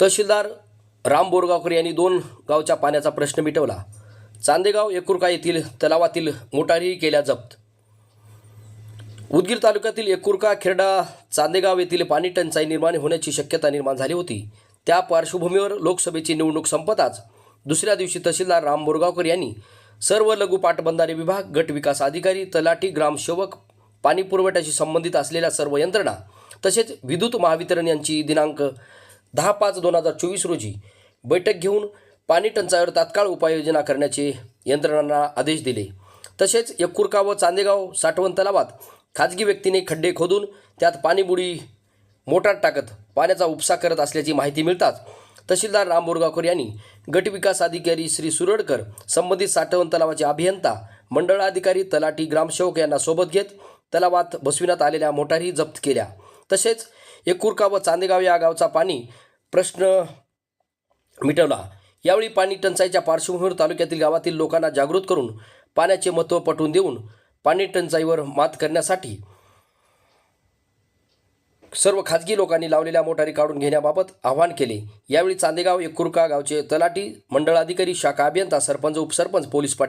तहसीलदार राम बोरगावकर यांनी दोन गावच्या पाण्याचा प्रश्न मिटवला. चांदेगाव एकुरका येथील तलावातील मोटारी केल्या जप्त. उदगीर तालुक्यातील एकुरका खेरडा चांदेगाव येथील पाणी टंचाई निर्माण होण्याची शक्यता निर्माण झाली होती. त्या पार्श्वभूमीवर लोकसभेची निवडणूक संपताच दुसऱ्या दिवशी तहसीलदार राम बोरगावकर यांनी सर्व लघु पाटबंधारे विभाग गट विकास अधिकारी तलाठी ग्रामसेवक पाणी पुरवठ्याशी संबंधित असलेल्या सर्व यंत्रणा तसेच विद्युत महावितरण यांची दिनांक दहा पाच दोन हजार चोवीस रोजी बैठक घेऊन पाणी टंचाईवर तात्काळ उपाययोजना करण्याचे यंत्रणांना आदेश दिले. तसेच यक्कुरका व चांदेगाव साठवण तलावात खाजगी व्यक्तीने खड्डे खोदून त्यात पाणीबुडी मोटार टाकत पाण्याचा उपसा करत असल्याची माहिती मिळताच तहसीलदार राम बोरगावकर यांनी गटविकास अधिकारी श्री सुरडकर संबंधित साठवण तलावाचे अभियंता मंडळ अधिकारी तलाठी ग्रामसेवक यांना सोबत घेत तलावात बसविण्यात आलेल्या मोटारी जप्त केल्या. तसेच एकुरका व चांदेगाव या गावचा पाणी प्रश्न मिटवला. यावेळी पाणी टंचाईच्या पार्श्वभूमीवर तालुक्यातील गावातील लोकांना जागृत करून पाण्याचे महत्त्व पटवून देऊन पाणी टंचाईवर मात करण्यासाठी सर्व खाजगी लोकांनी लावलेल्या मोटारी काढून घेण्याबाबत आवाहन केले. यावेळी चांदेगाव एकुरका गावचे तलाठी मंडळ अधिकारी शाखा अभियंता सरपंच उपसरपंच पोलीस पाटील